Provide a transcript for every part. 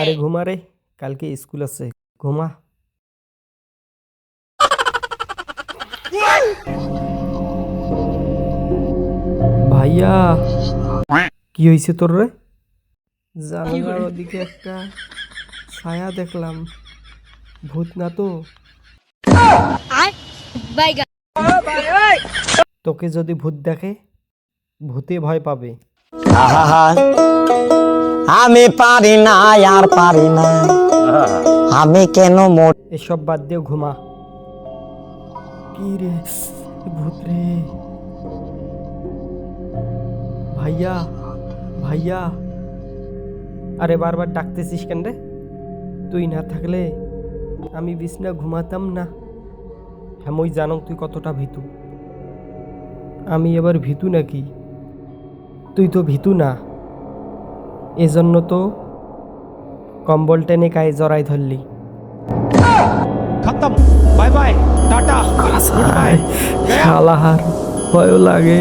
আরে ঘুমা রে কালকে স্কুল আছে ঘুমা। ভাইয়া কি হয়েছে তোর রে? জানালার ওদিকে একটা ছায়া দেখলাম ভূত না তো? তোকে যদি ভূত দেখে ভূতে ভয় পাবে। আহা। আমি পারি না আর পারি না। আমি কেন মোট এসব বাদ দিয়ে ঘুমা। কি রে ভূত রে। ভাইয়া ভাইয়া। আরে বারবার ডাকতেছিস কেন রে? তুই না থাকলে আমি বিছনা ঘুমাতাম না। হ্যাঁ মই জানো তুই কতটা ভীতু। আমি এবার ভীতু নাকি? তুই তো ভীতু না। এজন্য তো কম্বল টেনে গায়ে জড়াই ধরলি। খতম। বাই বাই টাটা। হ্যাঁ। শালাহার ভয় লাগে।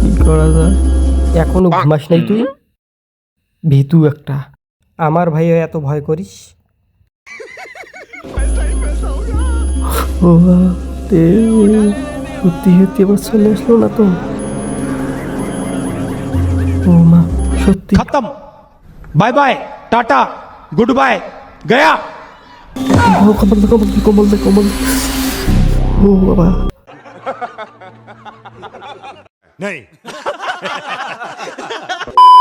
কি করা যায়? এখনও ঘুমাস নাই তুই? ভীতু একটা। আমার ভাইও এত ভয় করিস? সত্যি সত্যি এবার চলে আসলো না তো? खत्म। Bye bye Tata good bye गया कमल कमल कमल नहीं।